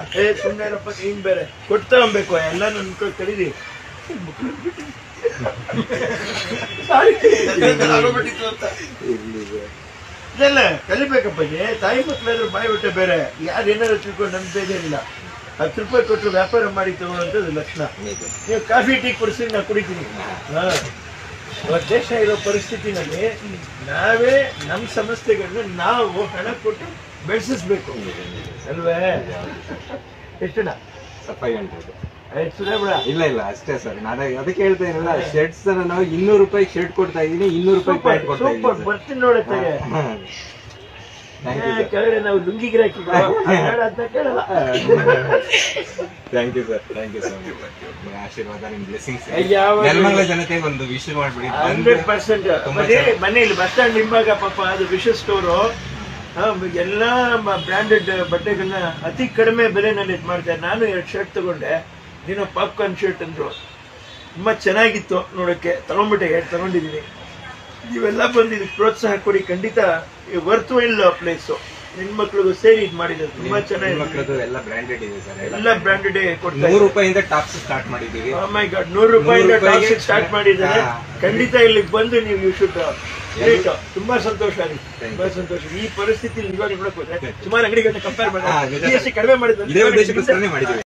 ಏ ಸುಮ್ಮನೆನಪ್ಪ ಹಿಂಗ್ ಬೇರೆ. ಕೊಡ್ತಾ ತಗೊಬೇಕು ಎಲ್ಲ ನನ್ನ ಕರೀರಿ ಇದೆಲ್ಲ ಕಲಿಬೇಕಪ್ಪ ತಾಯಿ ಮಕ್ಕಳಾದ್ರೂ ಬಾಯಿ ಬಿಟ್ಟೆ ಬೇರೆ. ಯಾರು ಏನಾದ್ರು ತಿಳ್ಕೊಂಡು ನನ್ ಬೇಜಾರಿಲ್ಲ ಹತ್ತು ರೂಪಾಯಿ ಕೊಟ್ಟರು ವ್ಯಾಪಾರ ಮಾಡಿ ತಗೊಳ್ಳೋಂಥದ್ದು ಲಕ್ಷಣ. ನೀವು ಕಾಫಿ ಟೀ ಕುಡಿಸಿ ನಾ ಕುಡಿತೀನಿ. ಹಾ. ಇವತ್ತು ದೇಶ ಇರೋ ಪರಿಸ್ಥಿತಿನಲ್ಲಿ ನಾವೇ ನಮ್ಮ ಸಂಸ್ಥೆಗಳನ್ನ ನಾವು ಹಣ ಕೊಟ್ಟು ಬೆಳೆಸಿಸ್ಬೇಕು. ಅಲ್ವೇ? ಎಷ್ಟುನ ಫೈವ್ ಹಂಡ್ರೆಡ್. ಇಲ್ಲ ಇಲ್ಲ ಅಷ್ಟೇ ಸರ್. ನಾನು ಅದಕ್ಕೆ ಹೇಳ್ತಾ ಇರಲಿಲ್ಲ ಶರ್ಟ್ಸ್ ನಾವು ಇನ್ನೂರು ರೂಪಾಯಿ ಶರ್ಟ್ ಕೊಡ್ತಾ ಇದ್ದೀನಿ ಇನ್ನೂರು ರೂಪಾಯಿ ಪ್ಯಾಂಟ್ ಕೊಡ್ತಾ ಇದ್ದೀನಿ ಬರ್ತೀನಿ ನೋಡುತ್ತೆ ಕೆಳಗಡೆ ನಾವು ಲುಂಗಿ ಗಿರಾಕಿ ಅಂತ ಕೇಳಲ್ಲ. Thank you sir thank you so much ನಿಮ್ಮ ಆಶೀರ್ವಾದ ನಿಮ್ಮ ಬ್ಲೆಸ್ಸಿಂಗ್ಸ್ ಯಾವಾಗ- ನೆಲಮಂಗಲ ಜನತೆಗೆ ಒಂದು ವಿಶ್ ಮಾಡ್ಬಿಡಿ. Hundred percent. ಮನೇಲಿ ಬಸ್ ಸ್ಟ್ಯಾಂಡ್ ಹಿಂಭಾಗ ಪಾಪ ಅದು ವಿಶ್ ಸ್ಟೋರು. ಎಲ್ಲ ಬ್ರಾಂಡೆಡ್ ಬಟ್ಟೆಗಳನ್ನ ಅತಿ ಕಡಿಮೆ ಬೆಲೆನಲ್ಲಿ ಇದು ಮಾಡಿದೆ. ನಾನು ಎರಡು ಶರ್ಟ್ ತಗೊಂಡೆ. ನೀನು ಪಾಪ್ಕಾರ್ನ್ ಶರ್ಟ್ ಅಂದ್ರು. ತುಂಬಾ ಚೆನ್ನಾಗಿತ್ತು ನೋಡಕ್ಕೆ. ತಗೊಂಡ್ಬಿಟ್ಟೆ ತಗೊಂಡಿದೀನಿ. ತಗೊಂಡಿದ್ದೀನಿ ನೀವೆಲ್ಲ ಬಂದು ಇದಕ್ಕೆ ಪ್ರೋತ್ಸಾಹ ಕೊಡಿ ಖಂಡಿತ ವರ್ತ್ ಇಲ್ಲ ಪ್ಲೇಸು ಮಕ್ಳಿಗೂ ಸೇರಿ ಇದು ಮಾಡಿದ್ರು ತುಂಬಾ ಚೆನ್ನಾಗಿದೆ ಮಕ್ಕಳದು ಎಲ್ಲ ಬ್ರಾಂಡೆಡ್ ಇದೆ ಸರ್ ಎಲ್ಲ ಬ್ರಾಂಡೆಡ್ ಕೊಡ್ತಾರೆ ನೂರು ರೂಪಾಯಿಂದ ಟಾಪ್ಸ್ ಸ್ಟಾರ್ಟ್ ಮಾಡಿದ್ದೀವಿ. ಮೈ ಗಾಡ್ ನೂರು ರೂಪಾಯಿಂದ ಟಾಪ್ಸ್ ಸ್ಟಾರ್ಟ್ ಮಾಡಿದ್ದಾರೆ. ಖಂಡಿತ ಇಲ್ಲಿ ಬಂದು ನೀವು ಯು ಶುಡ್ ತುಂಬಾ ಸಂತೋಷ ರೀ ತುಂಬಾ ಸಂತೋಷ. ಈ ಪರಿಸ್ಥಿತಿ ನಿಜವಾಗಿ ನೋಡಕ್ ಹೋದ್ರೆ ಸುಮಾರು ಅಂಗಡಿಗಳನ್ನ ಕಂಪೇರ್ ಮಾಡಿ ಕಡಿಮೆ ಮಾಡಿದ್ರೆ